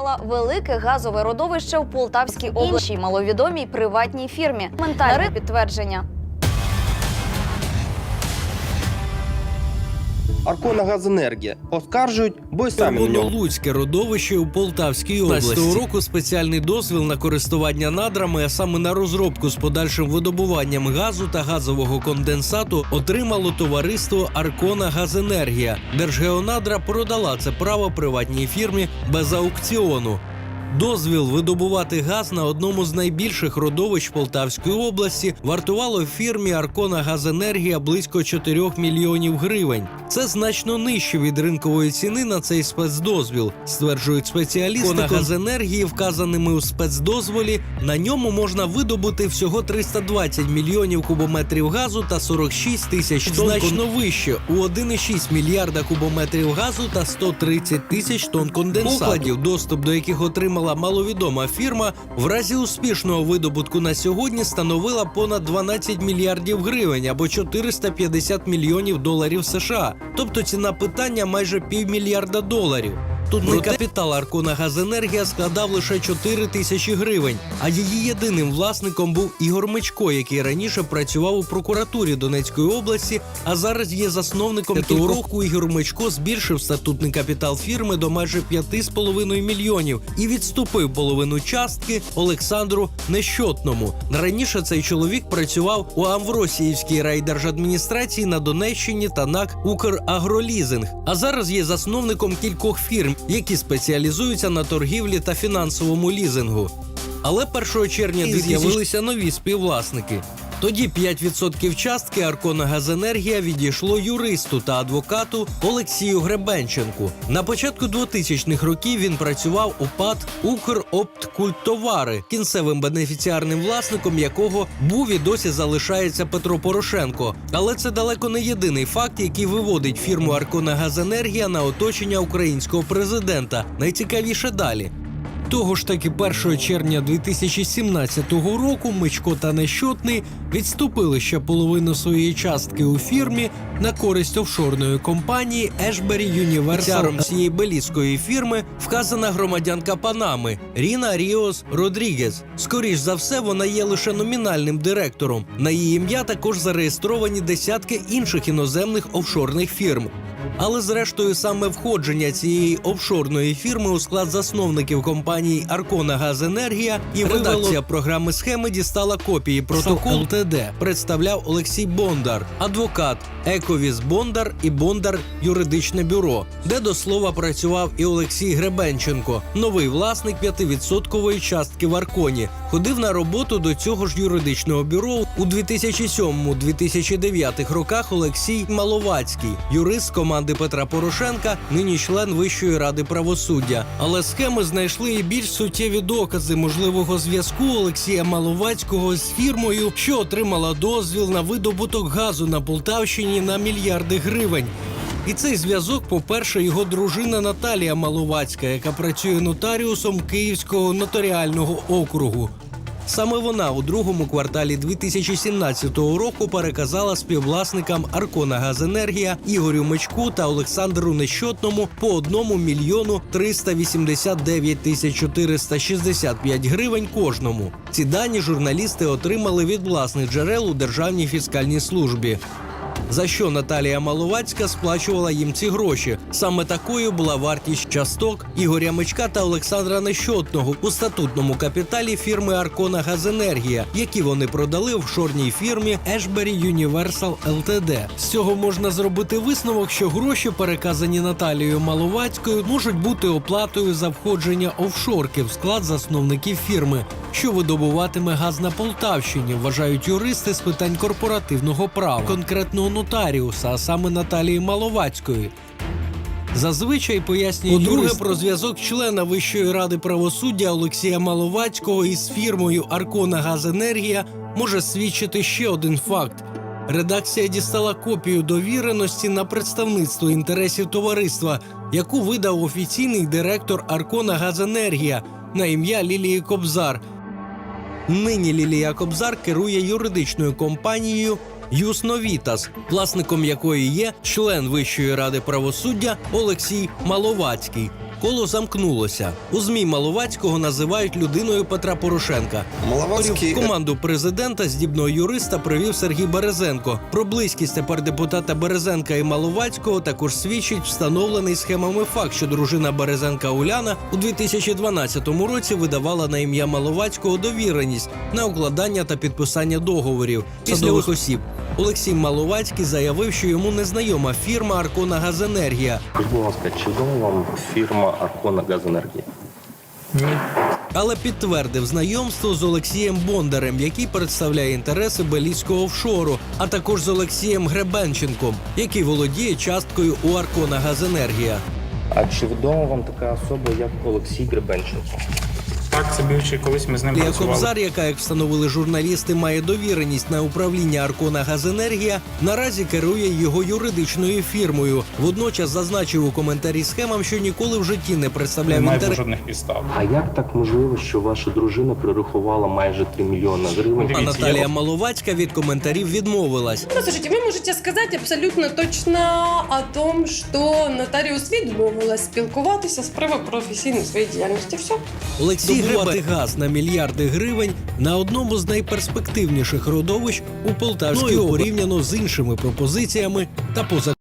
створювала велике газове родовище в Полтавській області, маловідомій приватній фірмі. Коментари підтвердження. Аркона Газенергія оскаржують, бо й самі на нього Червонолуцьке родовище у Полтавській області. Цього року спеціальний дозвіл на користування надрами, а саме на розробку з подальшим видобуванням газу та газового конденсату, отримало товариство Аркона Газенергія. Держгеонадра продала це право приватній фірмі без аукціону. Дозвіл видобувати газ на одному з найбільших родовищ Полтавської області вартувало фірмі Аркона Газенергія близько 4 мільйонів гривень. Це значно нижче від ринкової ціни на цей спецдозвіл, стверджують спеціалісти. Аркона Газенергії, вказаними у спецдозволі, на ньому можна видобути всього 320 мільйонів кубометрів газу та 46 тисяч тонн значно вище у 1,6 мільярда кубометрів газу та 130 тисяч тонн конденсату. Покладів, доступ до яких отримала маловідома фірма, в разі успішного видобутку на сьогодні становила понад 12 мільярдів гривень або 450 мільйонів доларів США. Тобто ціна питання майже півмільярда доларів. Тут не капітал Аркона Газенергія складав лише 4 тисячі гривень, а її єдиним власником був Ігор Мечко, який раніше працював у прокуратурі Донецької області, а зараз є засновником того року. Ігор Мечко збільшив статутний капітал фірми до майже 5,5 мільйонів і відступив половину частки Олександру Нещотному. Раніше цей чоловік працював у Амвросіївській райдержадміністрації на Донеччині та НАК Украгролізинг, а зараз є засновником кількох фірм, які спеціалізуються на торгівлі та фінансовому лізингу. Але 1 червня з'явилися нові співвласники. Тоді 5% частки Аркона Газенергія відійшло юристу та адвокату Олексію Гребенченку. На початку 2000-х років він працював у ПАД «Укропткульттовари», кінцевим бенефіціарним власником якого був і досі залишається Петро Порошенко. Але це далеко не єдиний факт, який виводить фірму Аркона Газенергія на оточення українського президента. Найцікавіше далі. Того ж таки 1 червня 2017 року Мичко та Нещотний відступили ще половину своєї частки у фірмі на користь офшорної компанії Ashbury Universal. Цієї белізької фірми вказана громадянка Панами Ріна Ріос Родрігес. Скоріш за все, вона є лише номінальним директором. На її ім'я також зареєстровані десятки інших іноземних офшорних фірм. Але зрештою саме входження цієї офшорної фірми у склад засновників компанії Аркона Газенергія і редакція програми схеми дістала копії протоколу ЛТД. Представляв Олексій Бондар, адвокат Ековіс Бондар і Бондар юридичне бюро, де до слова працював і Олексій Гребенченко, новий власник 5% частки в Арконі. Ходив на роботу до цього ж юридичного бюро у 2007-2009 роках. Олексій Маловацький, юрист команди Петра Порошенка, нині член Вищої ради правосуддя. Але схеми знайшли і більш суттєві докази можливого зв'язку Олексія Маловацького з фірмою, що отримала дозвіл на видобуток газу на Полтавщині на мільярди гривень. І цей зв'язок, по-перше, його дружина Наталія Маловацька, яка працює нотаріусом Київського нотаріального округу. Саме вона у другому кварталі 2017 року переказала співвласникам Аркона Газенергія Ігорю Мечку та Олександру Нещотному по 1 мільйону 389 тисяч 465 гривень кожному. Ці дані журналісти отримали від власних джерел у Державній фіскальній службі. За що Наталія Маловацька сплачувала їм ці гроші? Саме такою була вартість часток Ігоря Мечка та Олександра Нещотного у статутному капіталі фірми Аркона Газенергія, які вони продали в шорній фірмі Ashbury Universal Ltd. З цього можна зробити висновок, що гроші, переказані Наталією Маловацькою, можуть бути оплатою за входження офшорки в склад засновників фірми, що видобуватиме газ на Полтавщині, вважають юристи з питань корпоративного права, конкретного нотаріуса, а саме Наталії Маловацької. Зазвичай пояснює друге про зв'язок члена Вищої ради правосуддя Олексія Маловацького із фірмою Аркона Газенергія може свідчити ще один факт. Редакція дістала копію довіреності на представництво інтересів товариства, яку видав офіційний директор Аркона Газенергія на ім'я Лілії Кобзар. Нині Лілія Кобзар керує юридичною компанією Юсновітас, власником якої є член Вищої ради правосуддя Олексій Маловацький. Коло замкнулося. У змі Маловацького називають людиною Петра Порошенка. Маловацький команду президента здібного юриста привів Сергій Березенко. Про близькість тепер депутата Березенка і Маловацького також свідчить встановлений схемами факт, що дружина Березенка Уляна у 2012 році видавала на ім'я Маловацького довіреність на укладання та підписання договорів посадових осіб. Олексій Маловацький заявив, що йому незнайома фірма Аркона Газенергія, будь ласка, чи відома вам фірма Аркона Газенергія? але підтвердив знайомство з Олексієм Бондарем, який представляє інтереси Беліського офшору, а також з Олексієм Гребенченком, який володіє часткою у Аркона Газенергія. А чи відома вам така особа, як Олексій Гребенченко? Так, це бивший, колись ми з ним працювали. Кобзар, яка, як встановили журналісти, має довіреність на управління Аркона Газенергія, наразі керує його юридичною фірмою. Водночас зазначив у коментарі схемам, що ніколи в житті не представляв Немає інтерес. жодних підстав. А як так можливо, що ваша дружина прирахувала майже 3 мільйони гривень? А Наталія Маловацька від коментарів відмовилась. Послушайте, вы можете сказать абсолютно точно о том, що нотаріус відмовилась спілкуватися з приводу професійної своєї діяльності. Все. Олексій Добувати газ на мільярди гривень на одному з найперспективніших родовищ у Полтавській ну, порівняно з іншими пропозиціями та поза